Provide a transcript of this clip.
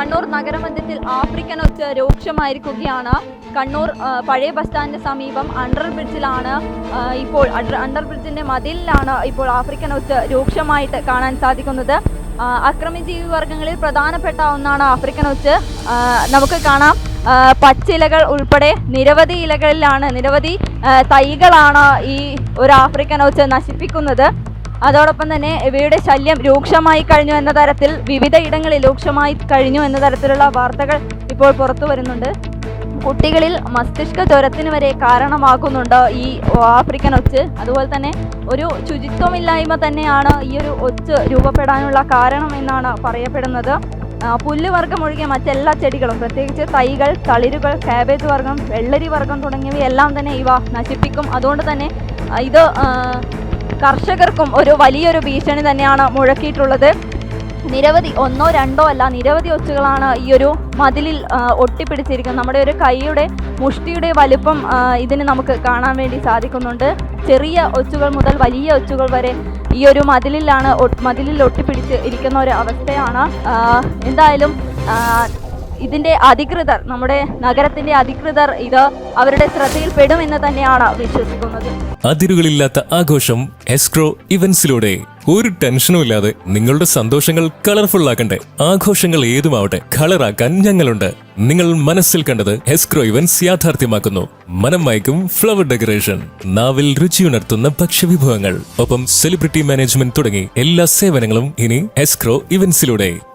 Kannur നഗരമധ്യത്തിൽ African ഒച്ച രൂക്ഷമായിരിക്കുകയാണ്. കണ്ണൂർ പഴയ bus സ്റ്റാൻഡിന് സമീപം അണ്ടർ ബ്രിഡ്ജിലാണ് ഇപ്പോൾ അണ്ടർ- ബ്രിഡ്ജിന്റെ മതിലിലാണ് ഇപ്പോൾ ആഫ്രിക്കൻ ഒച്ച രൂക്ഷമായിട്ട് കാണാൻ സാധിക്കുന്നത്. അക്രമി അക്രമജീവി വർഗങ്ങളിൽ പ്രധാനപ്പെട്ട ഒന്നാണ് ആഫ്രിക്കൻ ഒച്ച്. നമുക്ക് കാണാം. പച്ചിലകൾ ഉൾപ്പെടെ നിരവധി ഇലകളിലാണ് നിരവധി തൈകളാണ് ഈ ഒരു ആഫ്രിക്കൻ ഒച്ച് നശിപ്പിക്കുന്നത്. അതോടൊപ്പം തന്നെ ഇവയുടെ ശല്യം രൂക്ഷമായി കഴിഞ്ഞു എന്ന തരത്തിൽ വിവിധ ഇടങ്ങളിൽ രൂക്ഷമായി കഴിഞ്ഞു എന്ന തരത്തിലുള്ള വാർത്തകൾ ഇപ്പോൾ പുറത്തു വരുന്നുണ്ട്. കുട്ടികളിൽ മസ്തിഷ്ക ജ്വരത്തിന് വരെ കാരണമാകുന്നുണ്ട് ഈ ആഫ്രിക്കൻ ഒച്ച്. അതുപോലെ തന്നെ ഒരു ശുചിത്വമില്ലായ്മ തന്നെയാണ് ഈ ഒരു ഒച്ച് രൂപപ്പെടാനുള്ള കാരണം എന്നാണ് പറയപ്പെടുന്നത്. പുല്ലുവർഗം ഒഴികെ മറ്റെല്ലാ ചെടികളും പ്രത്യേകിച്ച് തൈകൾ തളിരുകൾ കാബേജ് വർഗം വെള്ളരി വർഗം തുടങ്ങിയവയെല്ലാം തന്നെ ഇവ നശിപ്പിക്കും. അതുകൊണ്ട് തന്നെ ഇത് കർഷകർക്കും ഒരു വലിയൊരു ഭീഷണി തന്നെയാണ് മുഴക്കിയിട്ടുള്ളത്. നിരവധി ഒന്നോ രണ്ടോ അല്ല നിരവധി ഒച്ചുകളാണ് ഈ ഒരു മതിലിൽ ഒട്ടിപ്പിടിച്ചിരിക്കുന്നത്. നമ്മുടെ ഒരു കൈയുടെ മുഷ്ടിയുടെ വലുപ്പം ഇതിന് നമുക്ക് കാണാൻ വേണ്ടി സാധിക്കുന്നുണ്ട്. ചെറിയ ഒച്ചുകൾ മുതൽ വലിയ ഒച്ചുകൾ വരെ ഈ ഒരു മതിലിലാണ് മതിലിൽ ഒട്ടിപ്പിടിച്ച് ഇരിക്കുന്ന ഒരു അവസ്ഥയാണ്. എന്തായാലും ഇതിന്റെ അധികൃതർ നമ്മുടെ നഗരത്തിന്റെ അധികൃതർ ഇത് അവരുടെ ശ്രദ്ധയിൽപ്പെടുമെന്ന് തന്നെയാണ് വിശ്വസിക്കുന്നത്. അതിരുകളില്ലാത്ത ആഘോഷം എസ്ക്രോ ഇവന്റ്സിലൂടെ. ഒരു ടെൻഷനും ഇല്ലാതെ നിങ്ങളുടെ സന്തോഷങ്ങൾ കളർഫുൾ ആക്കണ്ടേ. ആഘോഷങ്ങൾ ഏതുമാവട്ടെ കളറാക്കാൻ ഞങ്ങളുണ്ട്. നിങ്ങൾ മനസ്സിൽ കണ്ടത് എസ്ക്രോ ഇവന്റ്സ് യാഥാർത്ഥ്യമാക്കുന്നു. മനം മയക്കും ഫ്ലവർ ഡെക്കറേഷൻ നാവിൽ രുചിയുണർത്തുന്ന ഭക്ഷ്യവിഭവങ്ങൾ. ഒപ്പം സെലിബ്രിറ്റി മാനേജ്മെന്റ് തുടങ്ങി എല്ലാ സേവനങ്ങളും ഇനി എസ്ക്രോ ഇവന്റ്സിലൂടെ.